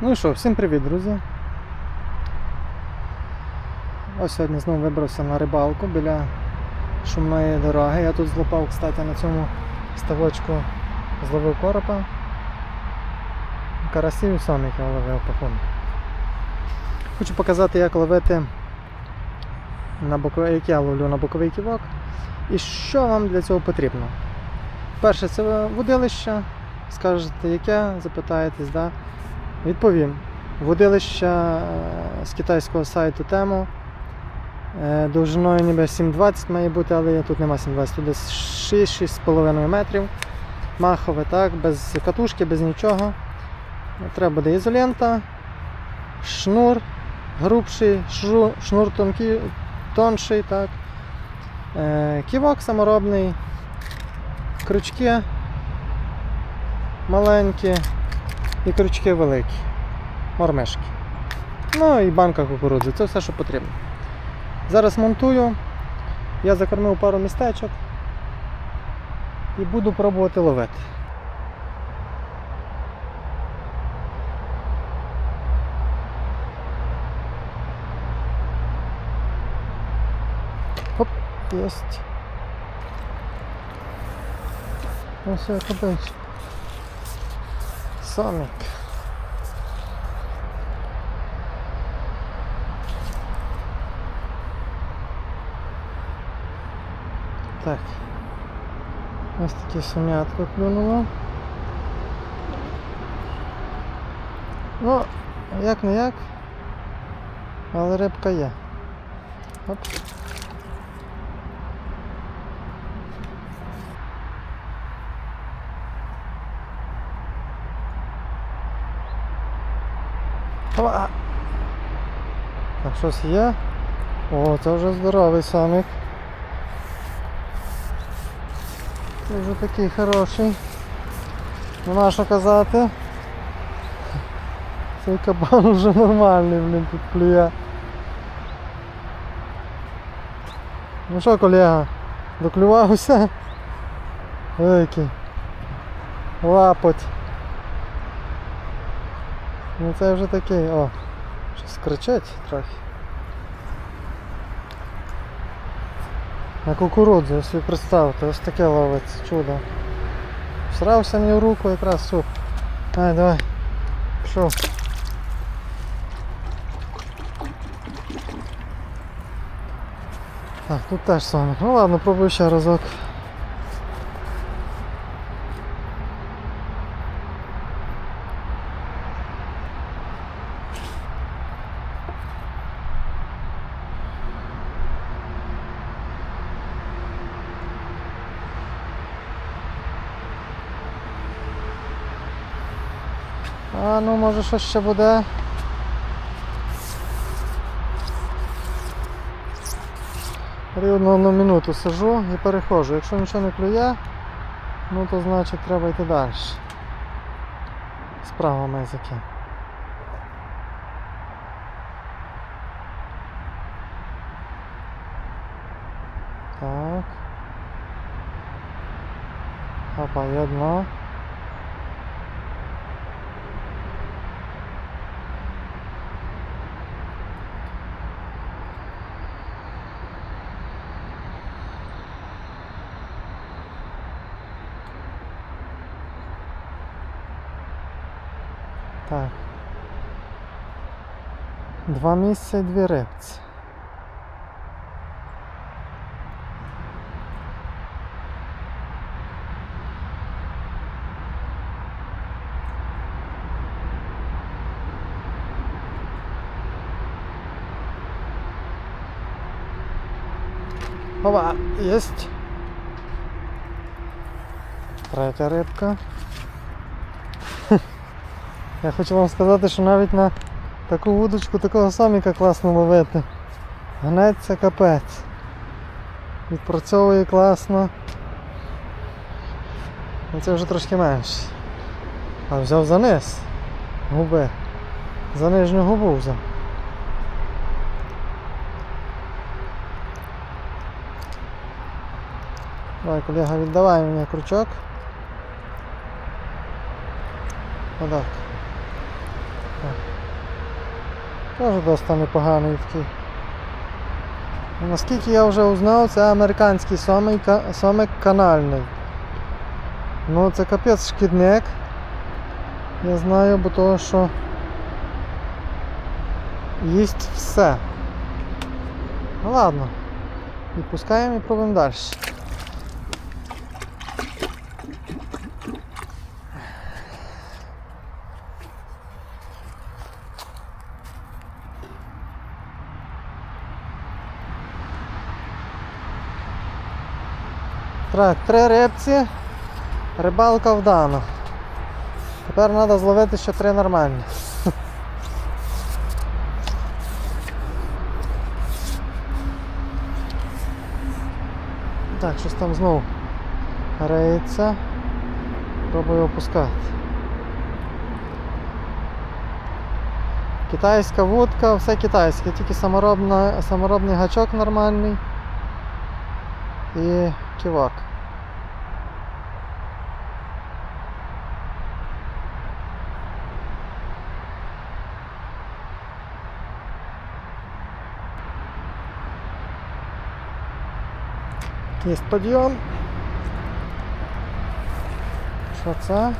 Ну і що, всім привіт, друзі. Ось сьогодні знову вибрався на рибалку біля шумної дороги. Я тут злопав, кстати, на цьому ставочку зловив коропа. Карасів і сомик я ловив походу. Хочу показати, як ловити на боковий, як я ловлю на боковий ківок і що вам для цього потрібно. Перше, це водилище. Скажете, яке, запитаєтесь, да? Відповім. Водилище е, з китайського сайту Temu. Е, Довжиною ніби 7,20 має бути, але тут нема 7,20, тут десь 6-6,5 метрів. Махове, так, без катушки, без нічого. Треба буде ізолента, шнур грубший, шру- шнур тонкий, тонший, так. Е, Ківок саморобний, крючки маленькі і крючки великі, мормишки. Ну і банка кукурудзи, це все, що потрібно. Зараз монтую, я закормив пару містечок і буду пробувати ловити. Оп, єсть. Ось я копить. Сомик. Так. Ось таке сум'ятко клюнуло. Ну, як не як, але рибка є. Оп. Ова. Так, щось є. О, це вже здоровий самик. Це вже такий хороший. Нема що казати. Цей кабан вже нормальний, блін, тут клює. Ну що, колега, доклювався? Великий. Лапоть. Ну це вже такий, о, щось кричить трохи. На кукурудзу, ось ви представте, ось таке ловиться, чудо. Срався мені в руку якраз суп. Ай, давай. Пішов. Так, тут теж саме. Ну ладно, пробую ще разок. А ну може щось ще буде. Рівно одну минуту сижу і переходжу. Якщо нічого не клює, ну то значить треба йти далі. Справа мезики. Так. Опа, є одно. Два місця і дві рибці. Ова, єсть. Третя рибка. Я хочу вам сказати, що навіть на таку вудочку такого саміка класно ловити. Гнеться капець. Відпрацьовує класно. Ну, Це вже трошки менше. А взяв за низ. Губи. За нижню губу взяв. Давай, колега, віддавай мені крючок. Отак. Так. Теж досить непоганий такий. Ну, Наскільки я вже узнав, це американський сомик, сомик канальний. Ну це капець шкідник. Я знаю, бо того, що їсть все. Ну ладно. Відпускаємо і пробуємо далі. Так, три рибці, рибалка вдано. Тепер треба зловити ще три нормальні. Так, щось там знову реється. Пробую опускати. Китайська вудка, все китайське, тільки саморобний гачок нормальний і ківак. Є підйом. Що це?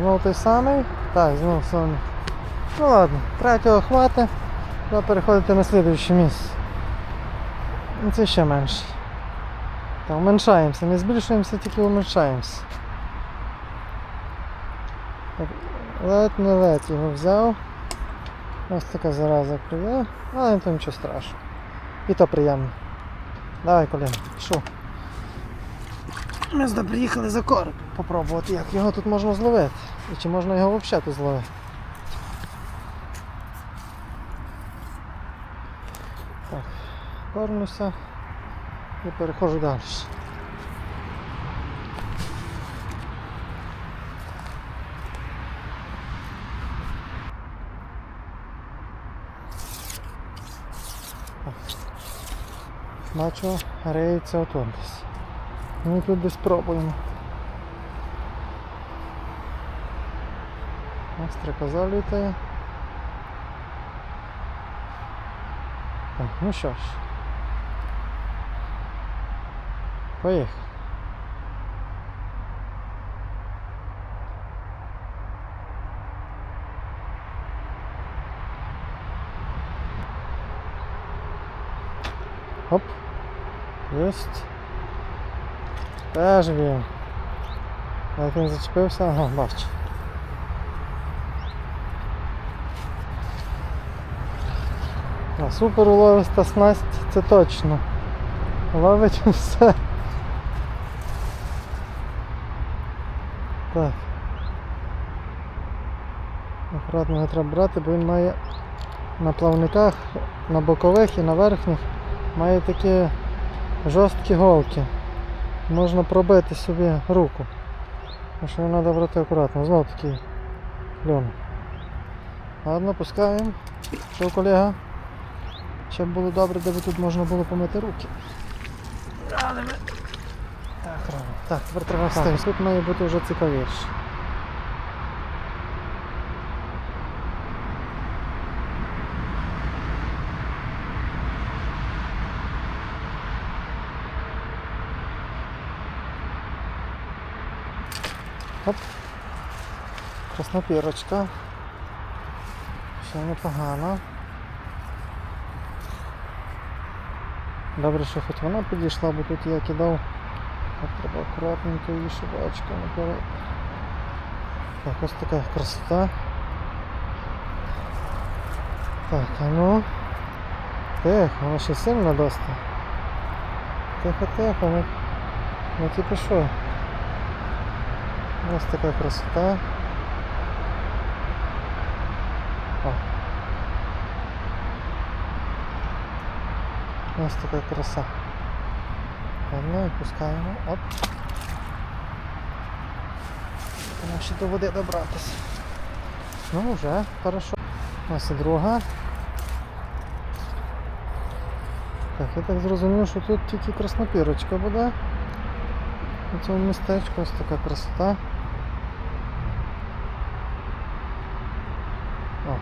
Знову той самий? Так, знову самий. Ну ладно, третього хватить. Треба переходити на слідуюче місце. Ну, Це ще менше. Так, уменьшаємося, не збільшуємося, тільки уменьшаємося. Так, ледь не ледь його взяв. Ось така зараза клює, але то нічого страшного. І то приємно. Давай, колега, пішов. Ми сюди приїхали за короб попробувати, як його тут можна зловити. І чи можна його взагалі тут зловити. Так, кормлюся і переходжу далі. Бачу, реється отут десь. Ну тут десь пробуємо. Ось літає. Так, ну що ж. Поїхали. Оп. Єсть. Теж він. Як він зачепився, ага, бачу. А, супер уловиста снасть, це точно. Ловить все. Так. Акуратно його треба брати, бо він має на плавниках, на бокових і на верхніх має такі жорсткі голки. Можна пробити собі руку. Що треба брати акуратно. Знову такий кльон. Ладно, пускаємо. Що, колега? Ще б було добре, де тут можна було помити руки. Ми... Так. Так, тепер треба вставити. Тут має бути вже цікавіше. Оп. Краснопірочка. Ще непогано. Добре, що хоч вона підійшла, бо тут я кидав. Так, треба акуратненько її шибачка наперед. Так, ось така красота. Так, а ну. Тихо, вона ще сильно доста. Тихо, тихо, не, не тільки що. Ось така красота. О. Ось така краса. Ладно, відпускаємо. Оп. Треба ще до води добратися. Ну вже, хорошо. Ось і друга. Так, я так зрозумів, що тут тільки краснопірочка буде. У цьому містечку ось така красота. О.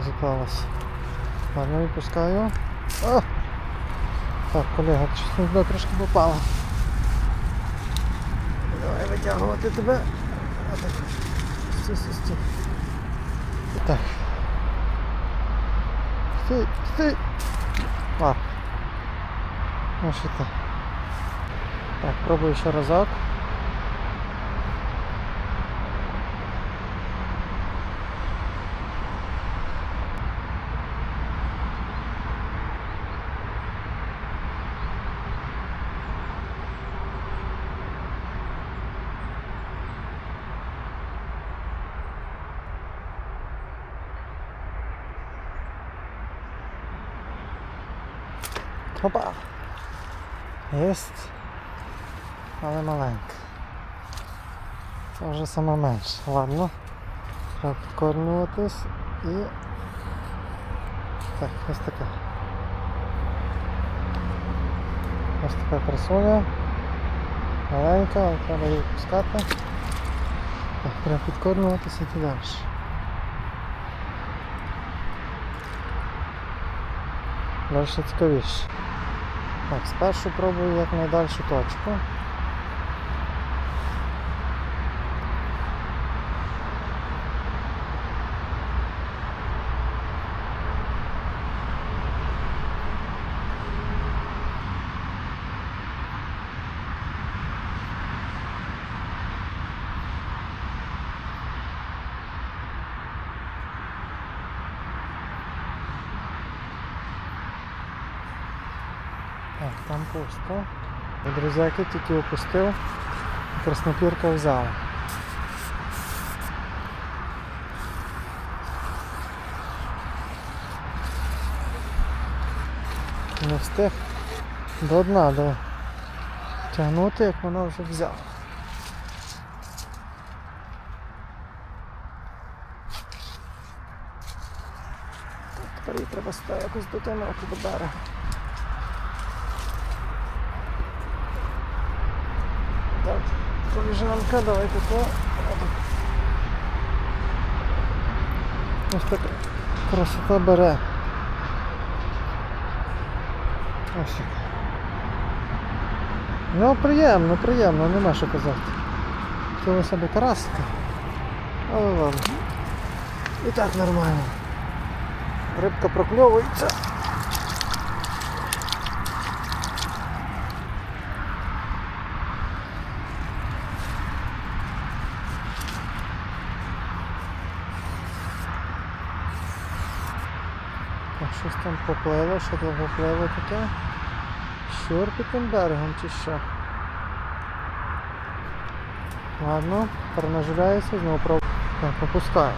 заклалась. Ладно, відпускаю. О! Так, колега, туди трошки попало. Давай витягувати тебе. Отак. Стій, стій, стій. Так. Стій, стій. А. Ну що ти? Так, пробую ще разок. Опа! Єсть. Але маленька. Це вже саме менше. Ладно. Треба підкорнюватись і. Так, ось така. Ось така красуня. Маленька, але треба її пускати. Так, треба підкорнюватися і далі. Далі цікавіше. Так, спершу пробую як найдальшу точку. Так, там пусто. Друзяки тільки опустив, краснопірка взяла. Не встиг до дна до тягнути, як вона вже взяла. Тепер їй треба сюди якось дотягнути до берега. Так, коліжанка, давайте то. Ось так красота бере. Ось. Ну приємно, приємно, нема що казати. Хотілося б карасика. Але ладно. І так нормально. Рибка прокльовується. Так, попливо, що там поплило таке? Щур тим берегом чи що? Ладно, перенаживляюся, знову пробую. Так, опускаю.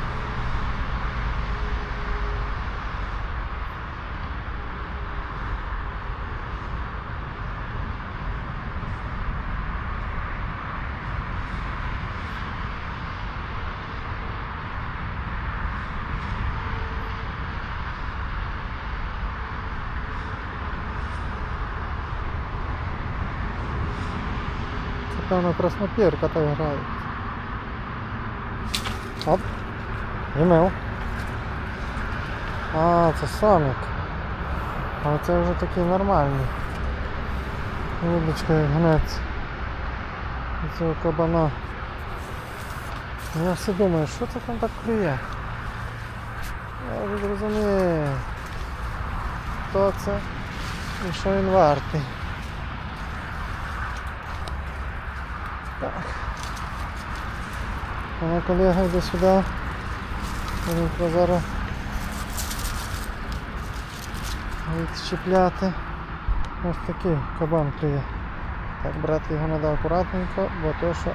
Краснопірка так грає. Оп. І. А, це соник. Але це вже такий нормальний. Як гнець. Цього кабана. Я все думаю, що це там так клює? Я вже зрозумів. Хто це і що він вартий. Так. Моя колега йде сюди. Будемо зараз відщепляти. Ось такий кабан клює. Так, брати його треба акуратненько, бо то що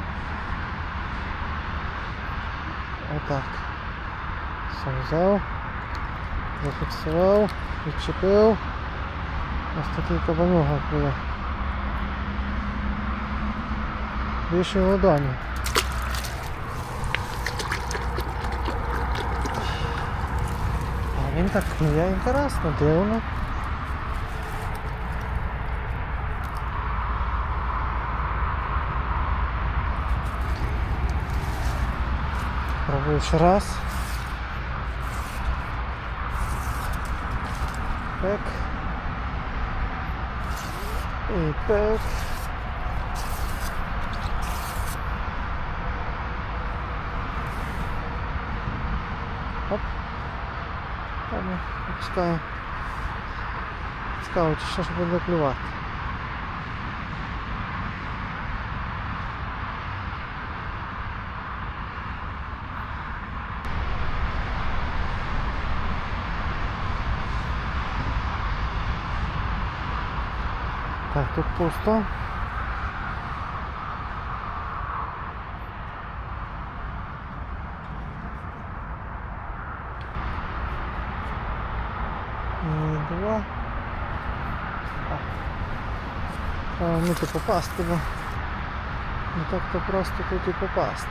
отак. Все взяв, зафіксував, відчепив. Ось такий кабанюга клює. Більше ладоні. А він так клює інтересно, дивно. Пробую ще раз. Пек. І пек. Опускаю. Цікаво, чи що ж буде клювати. Так, тут пусто. І два. А. Треба вміти попасти, бо не так то просто тут і попасти.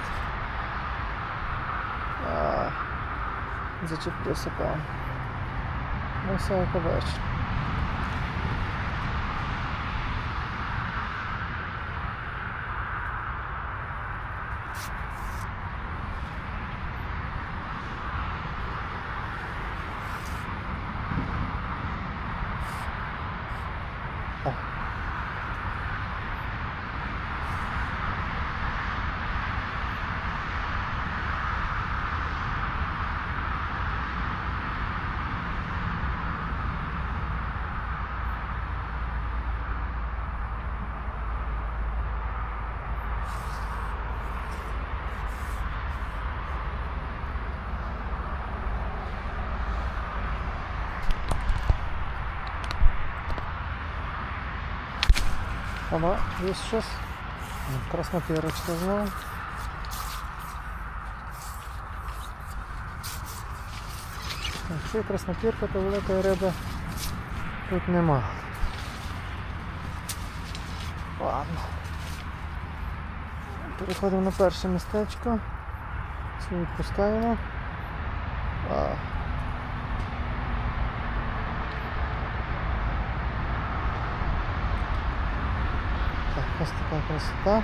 А, зачепився певно. Ну все, як Ага, є щось. Краснопірочка знову. Якщо є краснопірка, то великої риби тут нема. Ладно. Переходимо на перше містечко. Цю відпускаємо. А. Так, ось така красота.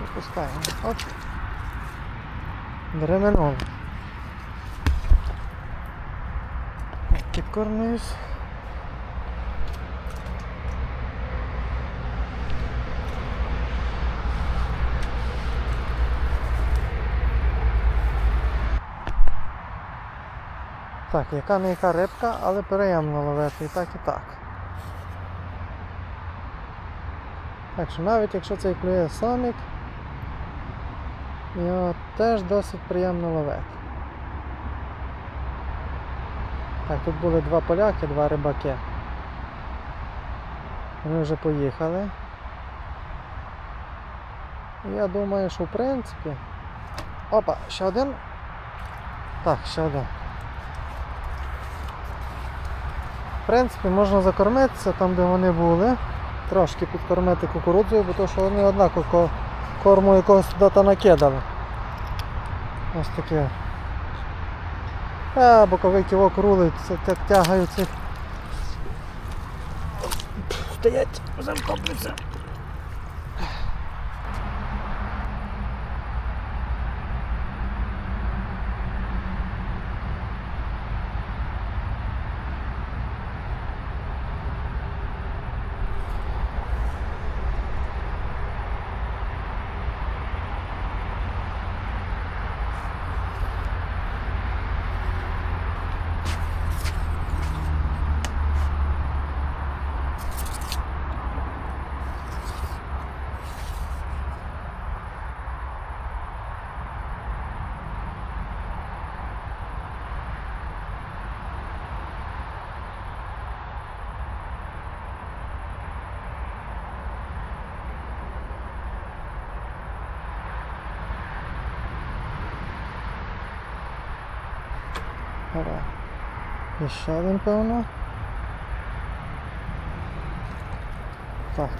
Випускаємо. Оп. Дременув. Підкормлююсь. Так, яка не яка рибка, але приємно ловити і так, і так. Так що навіть якщо це клює сомік, його теж досить приємно ловити. Так, тут були два поляки, два рибаки. Вони вже поїхали. Я думаю, що в принципі... Опа, ще один. Так, ще один. В принципі, можна закормитися там, де вони були. Трошки підкормити кукурудзою, бо то, що вони однаково корму якогось туди та накидали. Ось таке. А, боковий ківок рулить, так тягаються. Стоять, замкопляться. Ора. І ще один, певно. Так.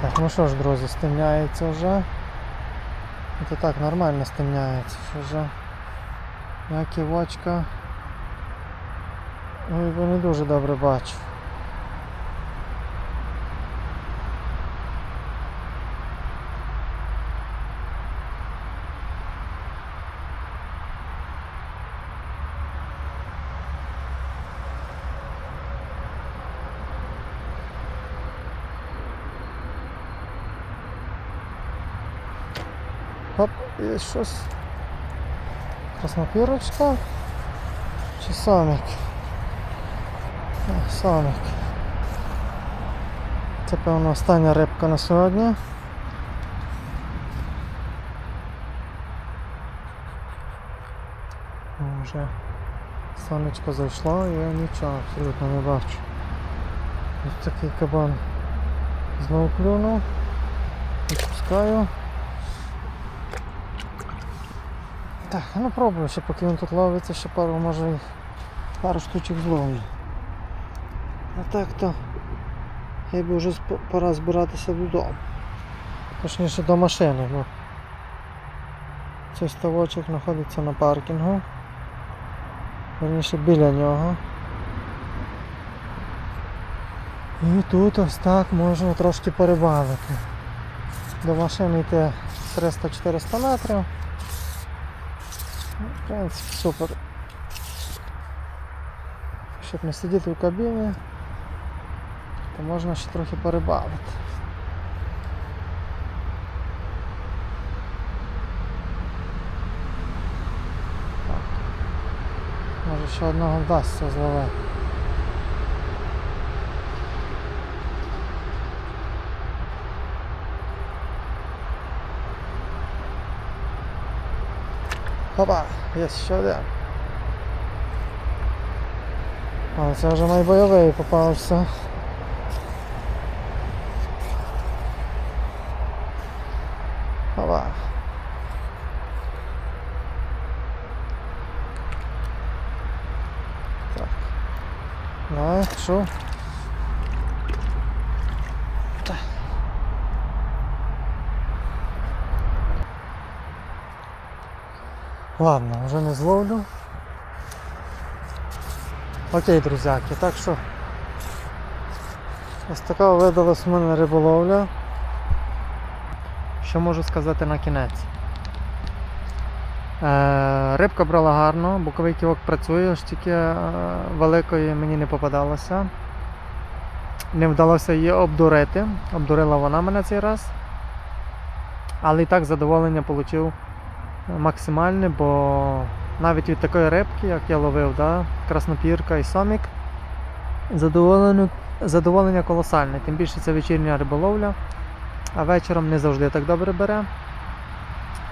Так, ну що ж, друзі, стемняється вже. Це так нормально стемняється, вже. Як і вочка Ой, бо не дуже добре бачу. Оп, є щось. Краснопірочка. Чи самик? А, Це певно остання рибка на сьогодні. О, Вже сонечко зайшло і я нічого абсолютно не бачу. Ось такий кабан знову клюнув. Відпускаю. Так, ну пробую ще поки він тут ловиться, ще пару може пару штучок зловлю. А так то я би вже пора збиратися додому. Точніше до машини, бо цей ставочок знаходиться на паркінгу. Верніше біля нього. І тут ось так можна трошки перебавити. До машини йти 300-400 метрів. Ну, В принципі, супер. Щоб не сидіти в кабіні, то можна ще трохи перебавити. Так. Може ще одного вдасться зловити. Опа, є ще один. Але це вже найбойовий попався. Опа. Так. Так. Ладно, вже не зловлю. Окей, друзяки, так що ось така видалась в мене риболовля. Що можу сказати на кінець? Е, рибка брала гарно, боковий ківок працює, аж тільки е, великої мені не попадалося. Не вдалося її обдурити. Обдурила вона мене цей раз. Але і так задоволення отримав максимальне, бо навіть від такої рибки, як я ловив, да, краснопірка і сомік, задоволення, задоволення колосальне. Тим більше це вечірня риболовля, а вечором не завжди так добре бере.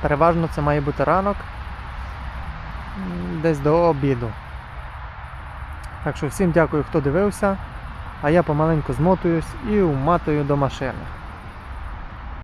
Переважно це має бути ранок, десь до обіду. Так що всім дякую, хто дивився, а я помаленьку змотуюсь і вматую до машини.